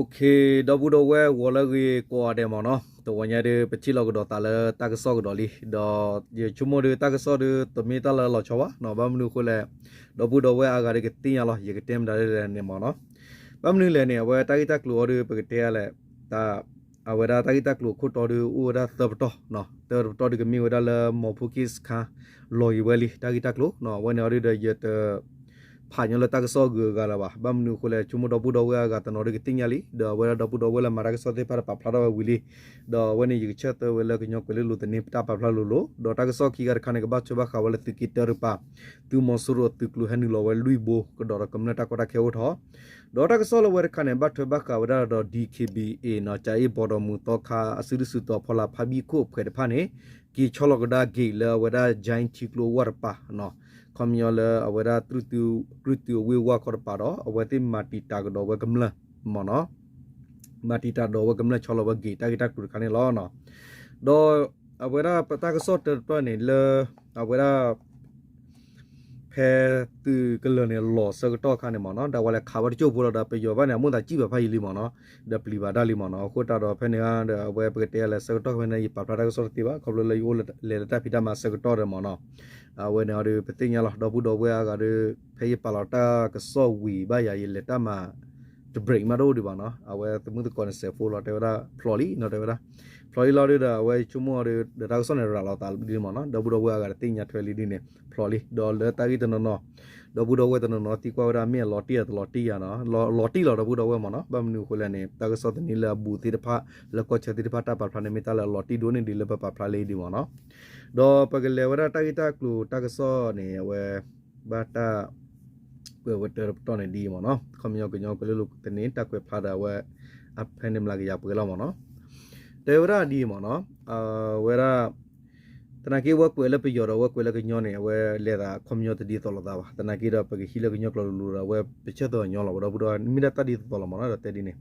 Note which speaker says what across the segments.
Speaker 1: ok တော့ဘူးတော့ဝဲဝလာရီကိုအတယ်မနော်တော့ညတဲ့ပချီလောက်တော့တာလဲတာကဆော့ကတော့လီတော့ဒီချုံမတွေတာကဆော့တွေတမီတာလဲလောက်ချောပါနော်ဘာမလို့ခုလဲတော့ဘူးတော့ဝဲအာဂါရီကတင်ရလောရေကတင်တာလဲနေမနော်ဘာမလို့လဲနေဝဲတာကီတာကလိုတွေပကတဲလဲတာအဝရတာကီတာကလိုခုတော်တွေဦးရသဘတော့နော်တော်တော်ဒီကမီဝရလဲမဖူကစ်ခါလော်ယဝဲလီတာကီတာကလိုနော်ဝဲနေရတဲ့ရတဲ့ ဖာညလတကဆောဂဂလာဘာဘမ်နုခလေချုမဒပူဒဝကတနော်ဒီကတင်ယလီဒဝရဒပူဒဝလမရကဆောတေပါပဖလာဒဝဝီလီဒဝနေယချက်ဝလကညောကလေလူတနေပတာပဖလာလူလိုဒတကဆောခီကရခနကဘချဘခဝလတိကီတရပါသူမဆူရတုကလူဟန်လောဝလူဘိုကဒရကမနတာကတာခေဝထောဒေါ်တာကဆောလဝရခနဲ့ ဘတ်ထဘကဝရဒ DKBA နော်ချာအေဘော်ဒမူတော့ခါအစရစုတော့ဖလာဖဘီကိုဖဲတဖာနေကီချောလကဒါဂေလဝရဂျိုင်းချီကလိုဝရပါနော်ကွန်မြလအဝရထရတူထရတူဝေဝါကောပါတော့အဝတိမာတီတာကတော့ဝကမလမနော်မာတီတာတော့ဝကမလချောလဝဂေတာဂီတာကူခနဲ့လောနော်ဒေါ်အဝရပတာကဆော့တော့နေလအဝရဖဲသူကလနေလောစကတော့ခါနေမနော်ဒါဝလည်းခါဘတ်ချို့ပေါ်တော့ပယောဘာနေမွန်တာကြည့်ပါဖိုင်လီမနော်ဒါပလီပါဒါလီမနော်ခိုတာတော့ဖဲနေကဝဲပကတဲလဲစကတော့ဖဲနေပပတာကဆော့တီပါခေါလိုလေယိုလေတာဖီတာမစကတော့ရမနော်အ ဝဲနေရပတိညာလောတော့ဘူးတော့ဝဲကရဖဲပလာတာကဆော့ဝီဘာယာရီလေတာမ the break မှာတော့ဒီပါနော်အဝဲတမှုတကောနေဆက်ဖိုးလာတယ်ဝဒါ flori နော်တယ်ဝဒါ flori လာတဲ့ဝဲချုံမော်တဲ့ဒါဆော့နေရလာတာဒီမှာနော်ဒဘူတော့ဝဲကတင်ညာထွဲလီဒီနေ flori ဒေါ်လာတာဂီတနော်နော်ဒဘူတော့ဝဲတနော်နော်တီကွာဒါမြေလော်တီရလော်တီရနော်လော်တီလော်ဒဘူတော့ဝဲမနော်ဘာမနူခိုလဲနေတာကဆော့တနီလာဘူတီတဖာလကောချက်တီတဖာတာပါဖာနေမီတာလော်တီဒိုနေဒီလပပါဖာလေးဒီမနော် ဒေါ်ပကလေဝရတာဂီတာကလူတာကဆော့နေဝဲဘာတာဝဲဝတ်တော်နေဒီမနော်ခမယောကညောကလေးလို့တနေတက်ွယ်ဖလာတာဝဲအဖန်နေမလာကြရပွဲလောက်မနော်တေဝရဒီမနော်အာဝဲရတနကေဝကွယ်လပယောရဝကွယ်လကညောနေဝဲလေတာခမယောတဒီတော်လာတာပါတနကေရပကဟီလကညောကလလူရဝဲပချက်တော်ညောလာဘတော့မိနတဒီတော်လာမနော်တဲ့ဒီနေ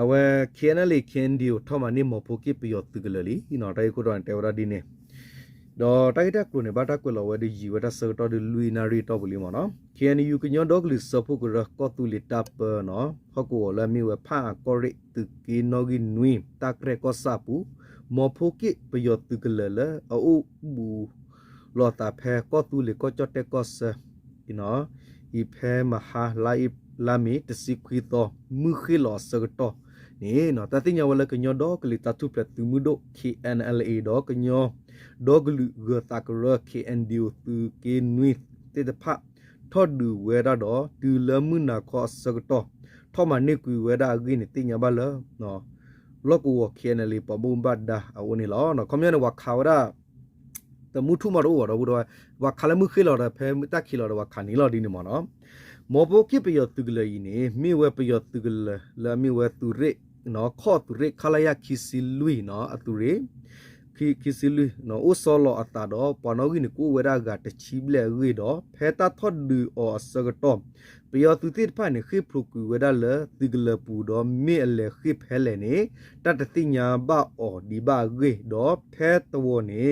Speaker 1: အဝဲခဲနလေခင်းဒီကိုထောမနေမဖိုကိပယောတကလလီဒီနော်တိုင်ကိုတော့တေဝရဒီနေ တော့တိုက်တက်ကုနေဘာတက်ကွလောဝဲဒီဂျီဝတ်ဆောတော်ဒီလူနာရီတော့ဘူးလီမနော် KNU ကညောဒေါကလီစဖုကရကောတူလီတပ်နော်ဟကောလမီဝဖာကောရိတကီနိုဂီနွီတက်ရကောဆာပူမောဖိုကိပယောတကလလအိုဘူးလောတာဖဲကောတူလီကောချတ်တက်ကောဆာဒီနော်ဤဖဲမဟာလိုက်လာမီတစီခွီတော့မူခိလောစကတော့ နေနော်တတိညာဝလကညောဒေါကလီတတုပလတူမူဒို KNLA ဒေါကညောဒေါကလူဂတာကရ KNDU သူကေနွီတေတဖထော့ဒူဝဲရတော့တူလမှုနာခောစကတော့ထော့မနိကွေဝဲရအဂိနေတင်ညာဘလနော်လောကူခဲနလီပဘုံဘတ်ဒါအဝနီလောနော်ကွန်မြူနဝခါဝရတမှုထုမတော့တော့ဘူးတော့ဝခါလမှုခေလော်ဖဲတက်ခီလော်ဝခါနီလော်ဒီနေမနော်မောဘိုကိပယောတုကလေနေမိဝဲပယောတုကလလာမိဝဲသူရိ နော်ခော့သူရိခလာယခီစီလူနော်အသူရိခီခီစီလူနော်အိုဆောလောအတာတော့ပနောဂိနကိုဝရဂတ်ချီဘလေရီတော့ဖဲတာထော့ဒူအောစကတော့ပယောသူတိဖာနေခိဖလုကူဝရလတိဂလပူတော့မေအလေခိဖဲလေနေတတတိညာဘအောဒီဘဂေတော့ဖဲတောနေ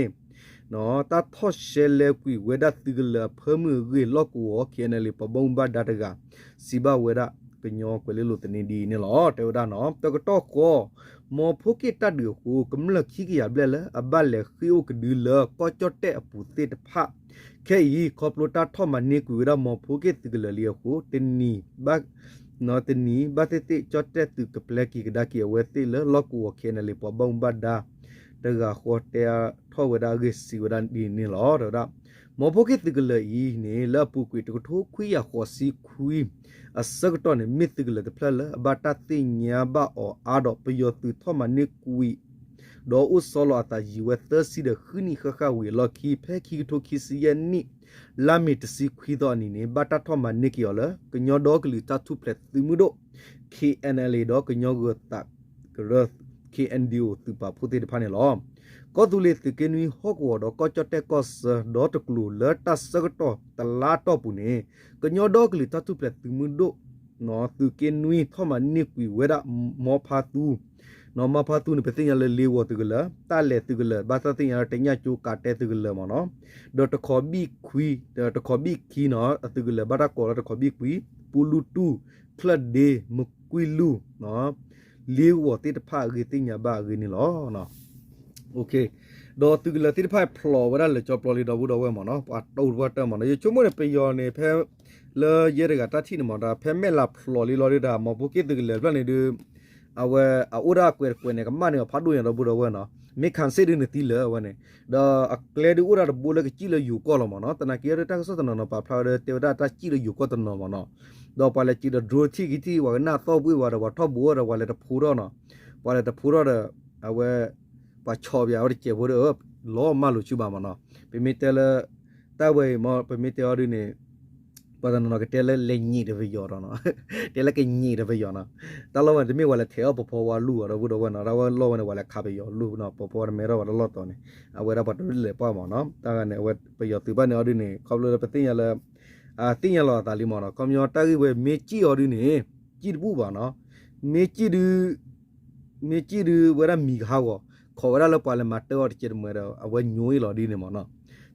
Speaker 1: နော်တာထော့ရှဲလေကွီဝဒတိဂလဖမှုဂေလော့ကူဝခဲနလီပဘုံဘဒတကစီဘဝရ ကညောကွလေလို့တနေဒီနေလောတေဝဒနော်တကတော့ကောမောဖိုကိတတ်ဒီကိုကမလခိကရဘလလအဘလေခိယုကဒီလကောချတ်တဲ့အပူတေတဖခဲဤကောပလိုတာထောမနိကူရမောဖိုကိတကလလီကိုတင်နီဘတ်နော်တင်နီဘတ်တေချတ်တဲ့သူကပလက်ကိကဒါကီဝဲတေလလောကူဝခဲနလီပဘုံဘဒဒါတကခေါ်တဲ့ထောဝဒါဂစ်စီဝဒန်ဒီနီလောတော့ မောဖိုကိတကလဤနေလပူကွေတကထိုးခွေးရခေါ်စီခွေးအစကတော့နေမစ်တကလတဖလဘတာတင်ညာဘအောအာတော့ပယောသူထောမနိကွီဒေါ်ဥဆောလတာဂျီဝသစီဒခနီခခဝေလခီဖဲခီထိုခီစီယနိလာမီတစီခွီတော့အနေနဲ့ဘတာထောမနိကယောလကညောဒေါကလီတထုပလက်သူမှုတို့ KNLA တော့ကညောကတကရ KNDO သူပါဖုတေတဖာနေလောကောတူလေတကနွီဟော့ကောတော့ကောချတက်ကော့စဒေါတကလူလတ်တဆကတော့တလာတော့ပူနေကညောတော့ကလီတတုပလက်သူမှုတို့နော်သူကနွီထောမနိကွီဝဲရမောဖာတူနော်မဖာတူနေပတင်ရလေလေဝတူကလာတာလေတူကလာဘာသာတင်ရတညချိုကာတဲတူကလာမနော်ဒေါတခေါ်ဘီခွီဒေါတခေါ်ဘီခီနော်တူကလာဘာတာကောတခေါ်ဘီခွီပူလူတူဖလတ်ဒေမကကွီလူနော် လေးဝတိတဖာဂီတင်ညာဘာဂီနီလောနော်โอเคတော့သူကလတိတဖာဖလောဝရလေချောပလိုလီတော့ဘူးတော့ဝဲမနော်ပါတော့ဝတ်တမနော်ရချုံမနေပေယောနေဖဲလေရရကတတိနမတာဖဲမဲလာဖလောလီလော်ရီဒါမပုကိတကလေဘလနေဒီအဝဲအိုရာကွယ်ကွယ်နေကမနေဖတ်လို့ရတော့ဘူးတော့ဝဲနော်မေခန်စေဒင်းတီလေဝဲနေဒါအကလေဒီဥရာဘူလေကကြည့်လေယူကောလမနော်တနကီရတက်ဆတ်နော်ပါဖလာတဲ့တေဝဒတာကြည့်လေယူကောတနော်မနော် တော့ပါလေကြည့်တဲ့ဒရိုချီကီဝါနာတော့ပွေးဝါတော့ထော့ဘူရဝါလေတဖူတော့နော်ပါလေတဖူတော့အဝဲပါချော်ပြားရကျေဘူးတော့လောမလို့ချူပါမနော်ပေမီတဲလတာဝဲမပေမီတဲရင်းနေပဒနော်ကတဲလလေညီတဝယောတော့နော်တဲလကညီတဝယောနော်တလောဝတမေဝါလေသေးပပေါ်ဝါလူရဘူးတော့ဝနော်ရဝလောဝနေဝါလေခါပယောလူနော်ပပေါ်မေရောဝါလောတော့နေအဝဲရပတ်လေပါမနော်တာကနေဝဲပယောသူပါနေရင်းနေခေါပလပတင်ရလဲ အာတင်ရလောတာလီမောနော်ကွန်မြူတာကြီးဝဲမေကြည့်ရင်းနေကြည့်ဘူးပါနော်မေကြည့် du မေကြည့် du ဝဲရမီခါကောခေါ်ရလပါလမတော်ချစ်မရအဝဲညိုးလော်ဒီနေမနော်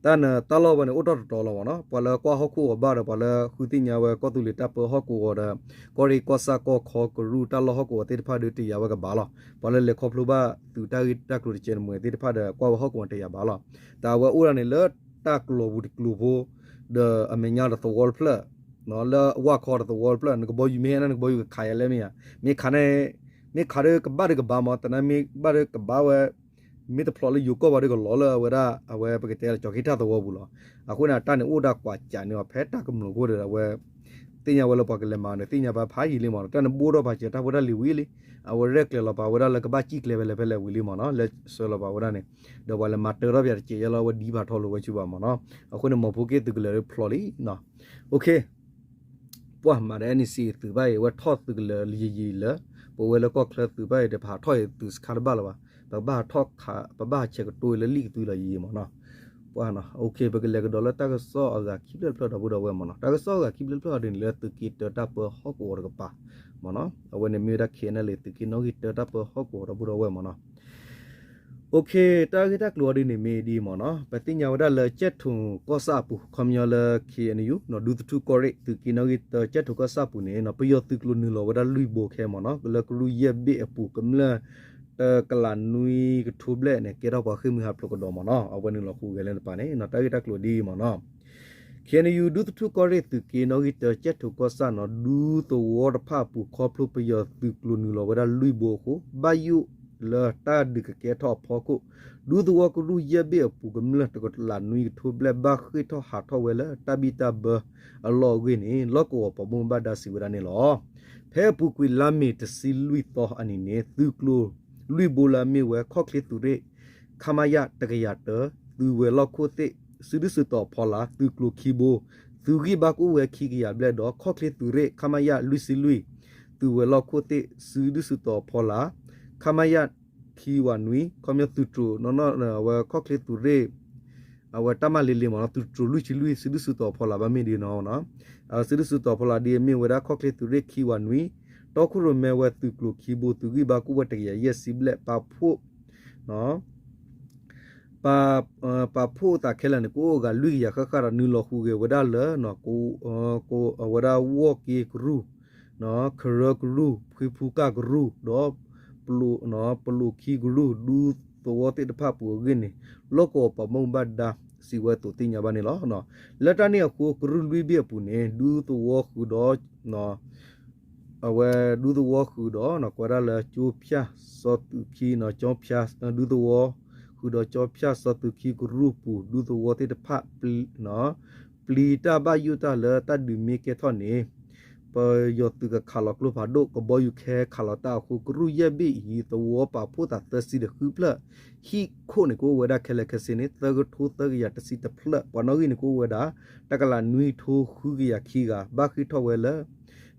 Speaker 1: တန်တလောဘနေဥတော်တော်လောနော်ပလကွာဟခုဘာရပလခုတိညာဝဲကောတူလီတပ်ပဟကူရကောရီကောဆာကောခောကရူတလောဟကူတေတဖာဒတီယဝကဘာလောပလလေခောဖလူဘာသူတာဂီတက်လူချင်မွေတေတဖာဒကွာဟကူတေယဘာလောတာဝဲဥရနေလတက်လိုဘူးကလူဘော ဒအမညာတော့ဝေါ်ဖလနော်လဝါခေါ်တော့ဝေါ်ဖလငဘောယူမဲနငဘောယူခါရလဲမီမေခါနေမေခါရကဘာရကဘာမတနမေဘာရကဘာဝဲမိတဖလော်လယူကောဘာရကလော်လာဝရအဝဲပကတဲ့ကြော်ခိတာတော့ဘူးလောအခုနတန်ဥဒါကွာကြံနေဖဲတာကမလို့ကိုရဝဲ တင်ညာဝဲလပကလည်းမနေတင်ညာဘာဖားရီလေးမနော်တန်ဘိုးတော့ပါချတာဝရလီဝီလီအဝရက်လေလပါဝရလကဘာချိကလေပဲလေပဲလေဝီလီမနော်လက်ဆိုလပါဝရနေတော့ဝလမတ်တော်ပြချေရလဝဒီဘာထော်လို့ဝချူပါမနော်အခုနမဖိုကေတကလေဖလော်လီနော်โอเคပွားမာရနီစီသူဘိုင်ဝတ်ထော့တကလေလီရီလပဝဲလကောကလသူဘိုင်တဖာထော့သူစခါဘာလပါဘဘာထော့ခါဘဘာချက်တိုလလီတူလရီမနော် ပွားနော်โอเคဘကလေကဒေါ်လာတကဆောအဇာခိဘလဖလော်တော့ဘူးတော့ဝဲမနော်တကဆောကခိဘလဖလော်တင်လေတကီတတပဟော့ကောရကပါမနော်အဝနေမီရခေနလေတကီနောဂီတတပဟော့ကောတော့ဘူးတော့ဝဲမနော်โอเคတာဂီတာကလော်ဒီနေမီဒီမနော်ပတိညာဝဒလချက်ထုံကောစာပူကွန်မြလခေအန်ယူနော်ဒူတူကောရိသူကီနောဂီတချက်ထုကောစာပူနေနော်ပယောသူကလူနူလောဝဒလူဘိုခဲမနော်ကလကလူယက်ဘေအပူကမလာတ ကလနွီကထုဘလက်နေကေတော့ပါခိမဟာပလကတော့မနော်အဝနေလခုကလည်းပါနေနော်တာဂီတာကလော်ဒီမနော် can you do to correct to ke no gi to chet to ko sa no do to word pha pu kho plu pe yo tu klu nu lo wada lui bo ko ba yu la ta de ke tho pho ko do to wo ko lu ye be pu gam la to ko la nui tho ble ba khi tho ha tho we la ta bi ta ba a lo gi ni lo ko pa bum ba da si wada ni lo phe pu kwi la mi te si lui to ani ne tu klu lui bo la mi we kho kli tu re khamaya ta ga ya to tu we lo ko te စုဒုစုတော့ဖောလာသူကလိုခီဘိုသူဂီဘကူဝဲခီကရဘလက်တော့ခော့ကလစ်သူရဲခမယလူစီလူသူဝဲလောက်ခိုတေစုဒုစုတော့ဖောလာခမယခီဝနွီကမြတူတူနော်နော်ဝဲခော့ကလစ်သူရဲအဝတမလီလီမနော်သူတူလူချီလူစုဒုစုတော့ဖောလာဗမင်းဒီနော်နော်အစုဒုစုတော့ဖောလာဒီမင်းဝဲတာခော့ကလစ်သူရဲခီဝနွီ တော့ခုရမဲဝဲသူကလိုခီဘိုသူကီဘာကူဝတရရက်စီဘလက်ပါဖို့နော်ပါပါဖို့တာခဲလန်ကိုကလူရခခရနူလခုကေဝဒါလနော်ကိုကိုဝဒါဝော့ကေကရူနော်ခရကရူဖွေဖူကကရူတော့ပလူနော်ပလူခီကရူဒူသောတေတဖပူဂင်းလောကောပမုံဘတ်ဒါစီဝတူတင်ညာဘာနေလောနော်လက်တနေကိုကရူလူဘီပူနေဒူသောခုတော့နော် အဝဲဒူတူဝခုတော့နော်ကွာလာချိုးဖြာစောတူခီနော်ကြောဖြာဒူတူဝခုတော့ကြောဖြတ်စတုခိကရုပူဒုသဝတိတဖပလီနော်ပလီတာဘယုတလတဒုမီကေထောနေပယောတုကခါလကလုဖာဒိုကဘယုခဲခါလတာခုကရုယဘီဟီတဝပါဖုတာတစီဒခုပလဟီခိုနေကိုဝဒခဲလခစနေတဂထုတဂယတစီတဖလပနောဂိနေကိုဝဒတကလာနွီထိုခုကရခီကဘာခိထောဝဲလ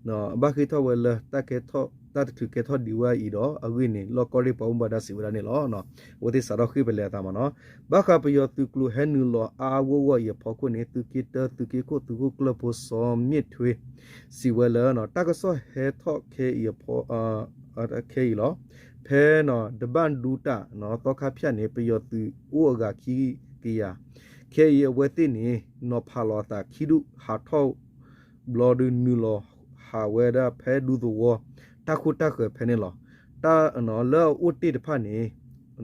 Speaker 1: နော်ဘာခိထောဝဲလတကေထောတတ်သူကေထောဒီဝါဤတော့အဝိနေလော်ကောရီပုံဘဒါစီဝရနေလောနော်ဝတိစာရခိပလေတာမနော်ဘခပယောသူကလူဟဲနူလောအာဝဝရဖောခုနေသူကိတသူကိကိုသူကလပိုစောမြစ်ထွေစီဝလနော်တကဆောဟဲထော့ခေရဖောအာအခေလောဖဲနော်ဒဘန်ဒူတာနော်တောခဖြတ်နေပယောသူဥအကခီကီယာခေရဝတိနေနော်ဖာလောတာခီဒုဟာထော့ဘလော်ဒူနူလော ဟာဝဲဒါဖဲဒူသောတာခုတာခွေဖဲနေလောတာနော်လောဥတိတဖာနေ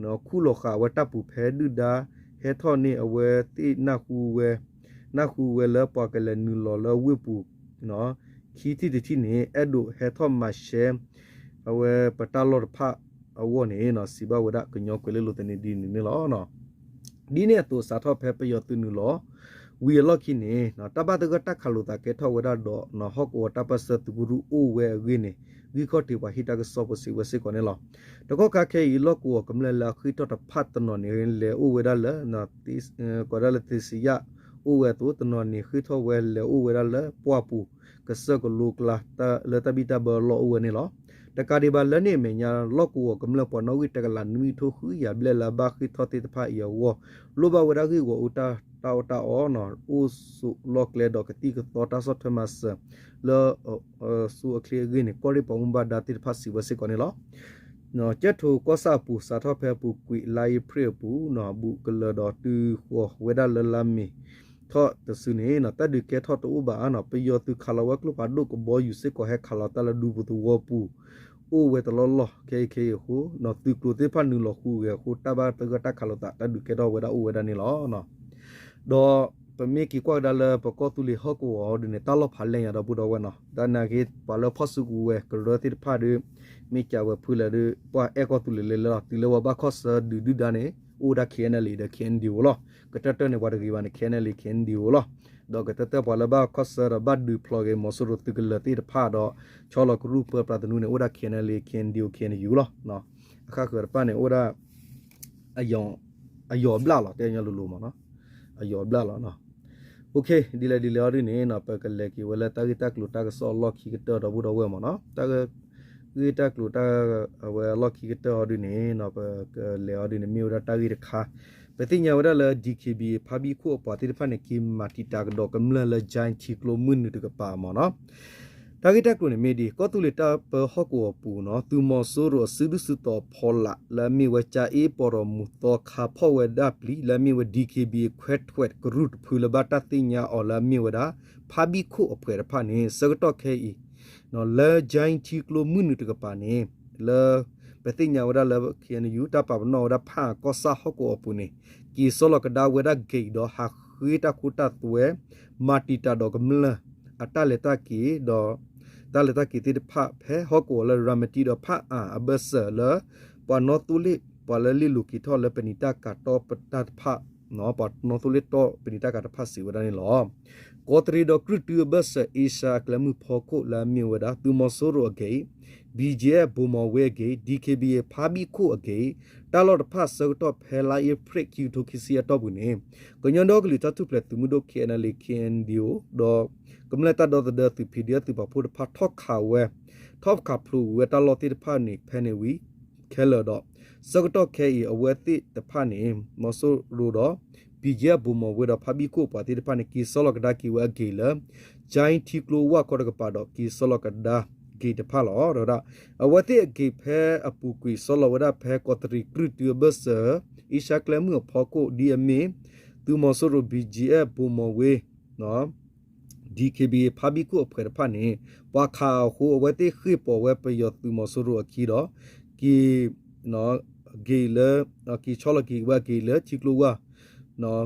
Speaker 1: နော်ခုလောခါဝတပူဖဲဒုဒါဟဲထောနေအဝဲတိနခုဝဲနခုဝဲလပကလနူလောလဝိပူနော်ခီတီတီနေအဲ့ဒိုဟဲထောမရှဲအဝဲပတလောဖာအဝနေနော်စီဘဝဒကညောကွေလေလိုတနေဒီနေလောနော်ဒီနေတူစာထောဖဲပယောတူနူလော ဝီလော့ခိနေနော်တပတ်တကတက်ခလူတာကေထောဝဒတော့နော်ဟော့ကောတပတ်စတူဂူရူအိုဝဲဝင်းနေဝီခော့တီဝါဟီတာကစောပစီဝစီကောနေလောတကောကခဲဤလော့ကောကမလလာခိတော့တဖတ်တနော်နေလေအိုဝဲဒါလနော်တီကောရလတီစီယာအိုဝဲတူတနော်နေခိထောဝဲလေအိုဝဲဒါလပွားပူကဆကလုကလာတလတဘီတာဘလောအိုဝဲနေလောတကာဒီဘာလနေမညာလော့ကောကမလပေါ်နော်ဝီတကလာနမီထိုခူရဘလလာဘာခိထောတိတဖာယောလောဘဝရဂီဝဥတာ တာဝတာအောနော်ဥစုလော့ကလေဒကတိကတောတာဆော့ထမတ်လောဆူအခလီဂင်းကိုရီပုံဘာဒါတိဖတ်စီဝစီကောနေလောနော်ချက်ထိုကောစာပူစာထောဖဲပူကွီလိုက်ဖရပူနော်ဘူးကလဒတူဟောဝဒါလလမီထော့တဆုနေနော်တဒုကေထော့တူဘာနော်ပယောတူခလာဝကလပါဒုကဘောယူစစ်ကိုဟဲခလာတလဒူဘူးတူဝပူအိုဝဲတလောလောကေကေဟူနော်တူကလိုတေဖန်နူလောခုရခုတဘာတကတခလာတတဒုကေတော့ဝဒါအိုဝဒါနေလောနော် တော့ပမေကီကွာဒါလပကောတူလီဟကောအော်ဒီနေတလဖာလဲရတော့ဘူးတော့ဝဲနော်ဒါနာကေပါလဖဆုကူဝဲကရတိဖာဒီမိချဝဖူလာဒီပွာအေကောတူလီလေလောတီလောဘခော့ဆာဒူဒူဒါနေအိုဒါခဲနလီဒါခဲန်ဒီဝလောကတတနေဝါဒဂီဝါနေခဲနလီခဲန်ဒီဝလောတော့ကတတပါလဘခော့ဆာဘတ်ဒူဖလော့ဂေမဆရတုကလတိတဖာတော့ချောလကရုပပရတနုနေအိုဒါခဲနလီခဲန်ဒီခဲန်ယူလောနော်အခါကရပနေအိုဒါအယောအယောဘလာလောတဲညလူလူမနော် အယောဘလာလောနော်โอเคဒီလေဒီလေရင်းနေနော်ပကလေကီဝလာတာဂီတက်လူတာကဆောလော့ခီကတော့တော့ဘူးတော့ဝဲမနော်တာကဂီတက်လူတာဝဲလော့ခီကတော့ဒီနေနော်ပကလေရင်းနေမြို့တာဂီတခါပတိညာဝရလာ DKB ဖာဘီခုအပေါ်တိဖာနေကီမာတီတာကတော့ကမလလဂျိုင်းချီကလိုမွန်းနတကပါမနော် တာဂီတက်ကိုနေမီဒီကောတူလီတာပဟော့ကိုပူနော်သူမောဆိုရဆူဒုစတောဖောလာလာမီဝချာအေပေါ်မူတော့ခါဖောဝဒပလီလာမီဝ DKB ခွက်ထွက်ဂရုဖူလဘတာတိညာအော်လာမီဝဒါဖာဘီခုအဖွဲရဖာနေစကတော့ခဲဤနော်လာဂျိုင်းချီကလိုမွန်းနတကပါနေလာပတိညာဝဒလာခီယန်ယူတာပပနောဒါဖာကောစာဟော့ကိုပူနေကီဆိုလကဒါဝဒဂေဒဟာခွေတာခုတာသွဲမာတီတာဒကမလ အတလက်တာကီဒေါ်တာလက်တာကီတိဖဖဲဟောကိုလရမတီဒဖအာအဘဆလပနောတူလီပလလီလူကီထောလပနိတာကတော့ပတတ်ဖ နော်ပနောတူလီတော့ပနိတာကတော့ဖစီဝဒနေလောကောတရီဒကရတူဘဆအီရှာကလမှုဖောကိုလာမီဝဒသူမဆိုရိုဂေ BJ ဘူမဝဲဂေ DKB ဖာဘီခုအဂေတာလော့ဖတ်ဆော့တော့ဖဲလာယဖရစ်ကျူတိုခီစီတော့ဘူးနေကညွန်တော့ကလီတတုပလက်သူမှုတို့ KNL KNDO တော့ကမလတာတော့တဲ့သူ PDF သူပဖို့ဖတ်ထောက်ခါဝဲထောက်ခါဖလူဝဲတာလော့တိဖာနေဖဲနေဝီ ခဲလော်တော့ဆော့တော့ခဲအအဝဲတိတဖာနေမဆိုရိုတော့ BJ ဘူမဝဲတော့ဖာဘီခုပါတိတဖာနေကီဆော့လော့ကဒါကီဝဲဂေလာဂျိုင်းတီကလိုဝါကော်ကပါတော့ကီဆော့လော့ကဒါဂေတဖာလောရဒအဝတိဂေဖဲအပူကွီဆောလဝဒဖဲကောတရီကရတူဘဆာအီရှာကလမှုဖောကိုဒီအမီသူမဆရဘီဂျီအဘူမဝေနော် DKB ဖာဘီကိုအဖွဲဖာနေပွာခါဟိုအဝတိခိပေါ်ဝဲပယောသူမဆရအခီတော့ ကီနော်ဂေလကီချောလကီဝဲဂေလချီကလိုဝါနော်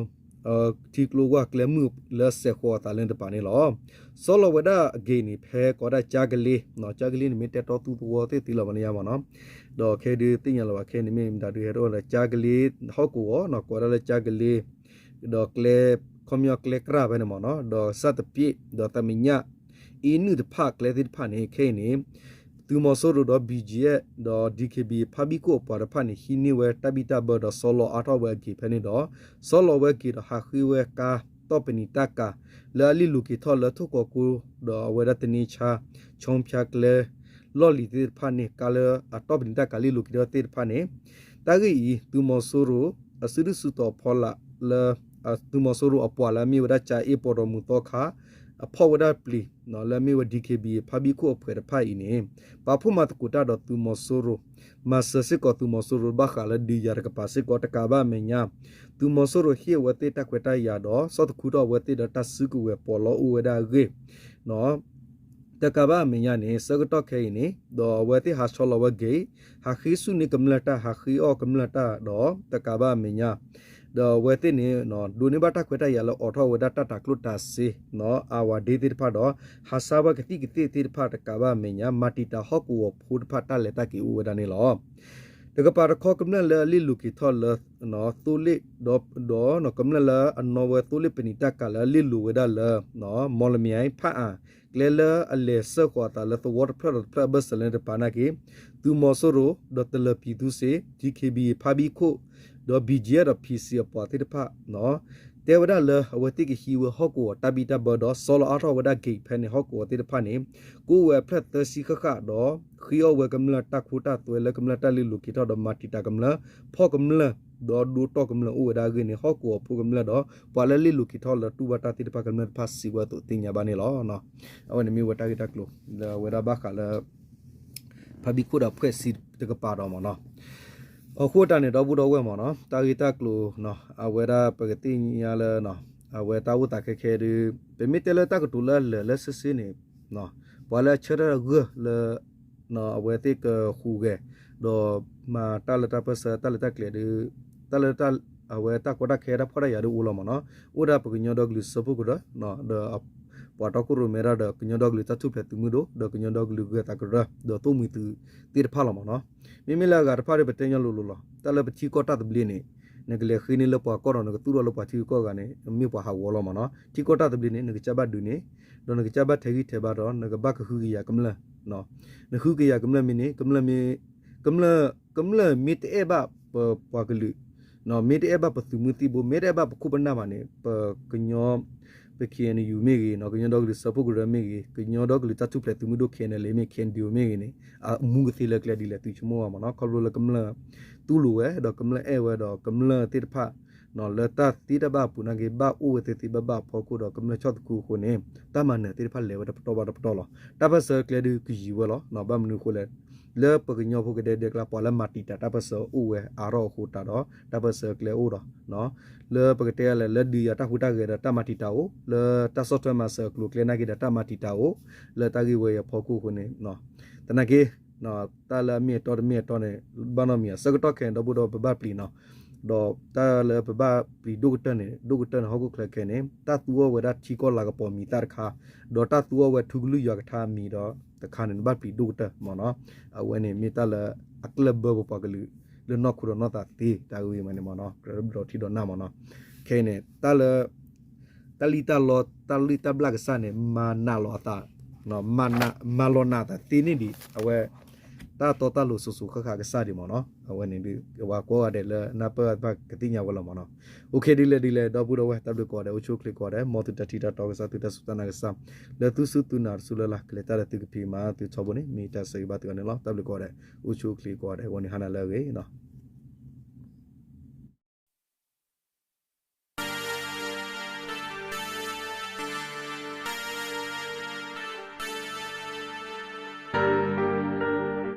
Speaker 1: အာတီကလိုဝကလမှုလဆက်ခေါ်တာလန်တပါနေလောဆောလဝဒအဂေနီဖဲကောဒါဂျာဂလီနော်ဂျာဂလီနိမတက်တော်သူသူဝတေတီလောမနေရပါနော်ဒေါ်ခဲဒီတင်ရလောခဲနိမေဒါတွေရောဂျာဂလီဟောက်ကိုနော်ကောဒါလဂျာဂလီဒေါ်ကလေကွန်မြကလေကရာဘယ်နမနော်ဒေါ်စတ်ပိဒေါ်တမညာအင်းနုတဖကလေတိဖာနေခဲနေ သူမဆိုရတော့ BG ရဲ့တော့ DKB ဖာဘီကိုပါရဖာနေဟီနီဝဲတဘီတာဘတော့ဆောလောအထောဝဲကီဖဲနေတော့ဆောလောဝဲကီတော့ဟာခီဝဲကာတော့ပနီတကာလာလီလူကီထော်လထုကိုကူတော့ဝဲရတနီချာချုံဖြာကလေလော်လီတိဖာနေကာလအတော့ပနီတကာလီလူကီတော့တိဖာနေတာဂီသူမဆိုရအစရစုတော့ဖောလာလာသူမဆိုရအပွာလာမီဝဒချာအေပေါ်တော်မူတော့ခါအဖော်ဝဒပလီ နော်လမေဝ DKB ဖာဘီကိုအဖွဲဖိုင်နေပါဖုမတ်ကူတာတော့သူမဆိုရိုမဆစစ်ကိုသူမဆိုရိုဘခါလဒီယာကပါစစ်ကိုတကဘာမညာသူမဆိုရိုဟီဝတေတခွေတရတော့စောတခုတော့ဝတေတတဆုကူဝပေါ်လောဥဝဒဂေနော်ကတကဘာမညာနေစကတော့ခဲနေဒေါ်ဝဲတိဟာဆောလဝဂေဟာခီဆုနေကမလတာဟာခီအောကမလတာဒေါ်တကဘာမညာ ဒေါ်ဝဲတိနေနော်ဒူနေဘတာခွေတရလောအော်ထောဝဒတာတာကလုတာစီနော်အာဝဒေတိဖာဒေါ်ဟာဆာဘကတိကတိတိဖာတကဘာမညာမာတီတာဟော့ကူဖူဒဖာတာလက်တာကီဝဒနေလောတကပါရခောကမလလလီလူကီထောလနော်တူလီဒေါဒေါနော်ကမလလအနော်ဝဲတူလီပနီတကလလီလူဝဒလနော်မော်လမြိုင်ဖာအာ klela ale sa kwa ta la thwat phra phra bas salen de pana ke tu mo so ro do tele pi tu se gkb pha bi kho do bj do pc pa ti de pha no te wada le awati ki hi we ho ko ta bi ta bo do solo a tho wada ge phe ne ho ko ti de pha ne ko we phra ta si kha kha do khiyo we kam la ta khu ta twe le kam la ta li lu ki ta do ma ti ta kam la pho kam la ဒေါ်ဒူတော့ကမလဥဝဒါဂိနေဟော့ကိုဖူကမလတော့ပွာလလီလူကီထောလတူဘတာတိတပကမလဖတ်စီဝတ်တင်ညာဘာနေလောနော်အဝနေမီဝတာဂီတကလိုဝဒါဘခလာဖဘီခုဒါဖွဲစီတကပါတော့မနော် အခုတန်နေတော့ဘူးတော့ဝဲမနော်တာဂီတကလိုနော်အဝဒါပကတိညာလနော်အဝတာဝတာခဲခဲဒီပမီတလတကတူလလလဆစနေနော်ပွာလချရဂလနော်အဝတိကခူကဲတော့မာတလတပစတလတကလေဒီတလတအဝဲတကောတခဲရဖော်ရရူလောမနော်ဥဒပကညောဒဂလူစပုကဒနော်ဒပွာတကုရမေရာဒကညောဒဂလူတထုဖလက်သူမှုဒဒကညောဒဂလူကတကရဒတုမီတူတိရဖာလောမနော် မိမိလာကရဖာရပတေညလိုလိုတလပချီကောတတဘလီနေနကလေခင်းနေလပွာကောရနကတူရလပွာချီကောကနေမြေပွာဟာဝလောမနော်ချီကောတတဘလီနေနကချဘတ်ဒူနေဒနကချဘတ်ထေဂီထေဘာတော့နကဘကခုကြီးရကမလနော်နခုကြီးရကမလမီနေကမလမီကမလကမလမီတေဘပွာကလူနော်မေတဲ့ဘပသူမတိဘမေတဲ့ဘပခုပနာမနေပကညောပခေ နယူမေကြီးနော်ကညောတော့ကလစပုဂရမေကြီးကညောတော့ကလတတုပလက်သူမတို့ခေနလေမေခေန်ဒီယိုမေကြီးနေအမှုကတိလကလက်ဒီလက်သူချမောမနော်ကလလကမလတူလူဝဲတော့ကမလအဲဝဲတော့ကမလတိတဖနော်လတတိတဘပူနာကေဘဥဝတိတိဘဘဖောကုတော့ကမလချတ်ကူခုနေတမနတိတဖ လေဝတပတော်ဘတပတော်လောတပစကလက်ဒီကကြီးဝလောနော်ဘမနုခုလဲလေပကညောဖုကတဲ့ဒက်ကလာပေါ်လာမတီတာတပစောဥဝဲအာရောခုတာတော့တပစေကလေဥတော့နော်လေပကတဲ့လေလက်ဒီယတာခုတာကေတမတီတာကိုလေတဆော့ထွဲမဆကလုကလေနာကေတမတီတာကိုလေတာကေဝဲဖောခုခုနေနော်တနကေနော်တာလာမီတော်မီတော်နေဘာနမီစကတော့ခဲတော့ဘူတော့ဘဘပလီနော်တော့တာလေပပပီဒုကတနေဒုကတနဟောကုခလခဲနေတာတူဝဲဒါချီကောလာကပေါ်မီတာခါဒေါ်တာတူဝဲထုဂလူရကထာမီတော့ တခါနေဘတ်ပီဒုကတမနော်အဝဲနေမီတာလအကလဘဘပကလူလနော့ခုရနော့တာတီတာဝီမနေမနော်ကရဘဒတီတော့နာမနော်ခဲနေတာလတလီတာလောတလီတာဘလကဆာနေမာနာလောတာနော်မာနာမာလောနာတာတီနေဒီအဝဲ တာတော့တာလို့ဆူဆူခခကစားဒီမနော်အဝဲနေဒီဝါကောရတယ်လနပဘကတိညာဝလမနော်โอเคဒီလေဒီလေတော့ဘူးတော့ဝဲတပ်လို့ကောတယ်အချိုကလစ်ကောတယ်မော်တူတတီတာတော့ကစားတူတစတနာကစားလေသူစုတူနာဆူလလာကလေတာတူကပီမာသူချဘနေမီတာစေဘတ်ကနေလောတပ်လို့ကောတယ်အချိုကလစ်ကောတယ်ဝန်ဟနာလဲနော်